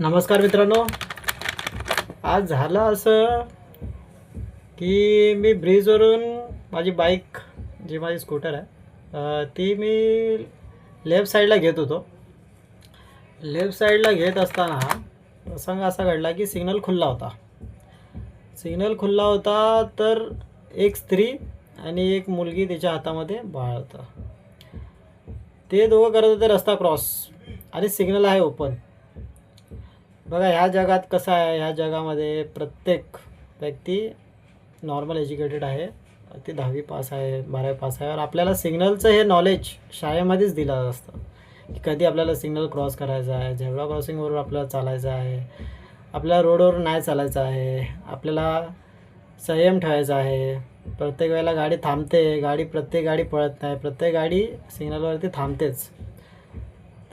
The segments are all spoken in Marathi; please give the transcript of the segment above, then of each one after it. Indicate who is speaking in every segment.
Speaker 1: नमस्कार मित्रांनो. आज झालं असं की मी ब्रिजवरून माझी बाईक जी माझी स्कूटर आहे ती मी लेफ्ट साईडला घेत होतो. लेफ्ट साईडला घेत असताना प्रसंग असा घडला की सिग्नल खुल्ला होता. सिग्नल खुल्ला होता तर एक स्त्री आणि एक मुलगी तिच्या हातामध्ये बाळ होतं. ते दोघं करत होते रस्ता क्रॉस आणि सिग्नल आहे ओपन बघा ह्या जगात कसं आहे? ह्या जगामध्ये प्रत्येक व्यक्ती नॉर्मल एज्युकेटेड आहे. ती दहावी पास आहे बारावी पास आहे. और आपल्याला सिग्नलचं हे नॉलेज शाळेमध्येच दिलं असतं. की कधी आपल्याला सिग्नल क्रॉस करायचा आहे झेब्रा क्रॉसिंगवर आपल्याला चालायचं आहे आपल्याला रोडवर नाही चालायचं आहे आपल्याला संयम ठेवायचा आहे. प्रत्येक वेळेला गाडी थांबते गाडी प्रत्येक गाडी पळत नाही प्रत्येक गाडी सिग्नलवरती थांबतेच.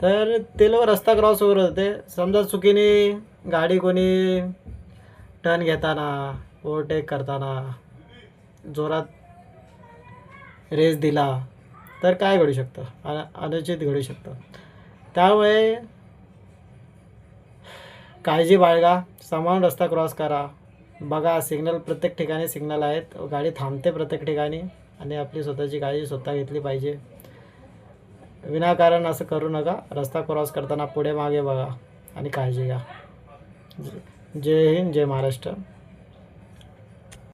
Speaker 1: तर ते लोक रस्ता क्रॉस वगैरे होते. समजा चुकीने गाडी कोणी टर्न घेताना ओव्हरटेक करताना जोरात रेस दिला तर काय घडू शकतं? अन अनुचित घडू शकतं. त्यामुळे काळजी बाळगा समान रस्ता क्रॉस करा. बघा सिग्नल प्रत्येक ठिकाणी सिग्नल आहेत. गाडी थांबते प्रत्येक ठिकाणी आणि आपली स्वतःची काळजी स्वतः घेतली पाहिजे. विनाकारण असं करू नका. रस्ता क्रॉस करताना पुढे मागे बघा आणि काळजी घ्या. जय हिंद जय महाराष्ट्र.